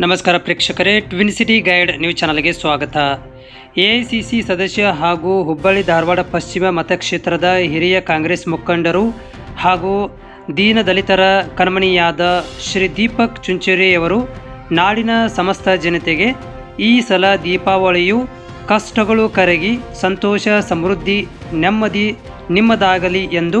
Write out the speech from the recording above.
ನಮಸ್ಕಾರ ಪ್ರೇಕ್ಷಕರೇ twin city guide news ಚಾನಲ್ಗೆ ಸ್ವಾಗತ. ಎಐಸಿಸಿ ಸದಸ್ಯ ಹಾಗೂ ಹುಬ್ಬಳ್ಳಿ ಧಾರವಾಡ ಪಶ್ಚಿಮ ಮತಕ್ಷೇತ್ರದ ಹಿರಿಯ ಕಾಂಗ್ರೆಸ್ ಮುಖಂಡರು ಹಾಗೂ ದೀನದಲಿತರ ಕಣ್ಮಣಿಯಾದ ಶ್ರೀ ದೀಪಕ್ ಚುಂಚೇರಿಯವರು ನಾಡಿನ ಸಮಸ್ತ ಜನತೆಗೆ ಈ ಸಲ ದೀಪಾವಳಿಯು ಕಷ್ಟಗಳು ಕರಗಿ ಸಂತೋಷ ಸಮೃದ್ಧಿ ನೆಮ್ಮದಿ ನಿಮ್ಮದಾಗಲಿ ಎಂದು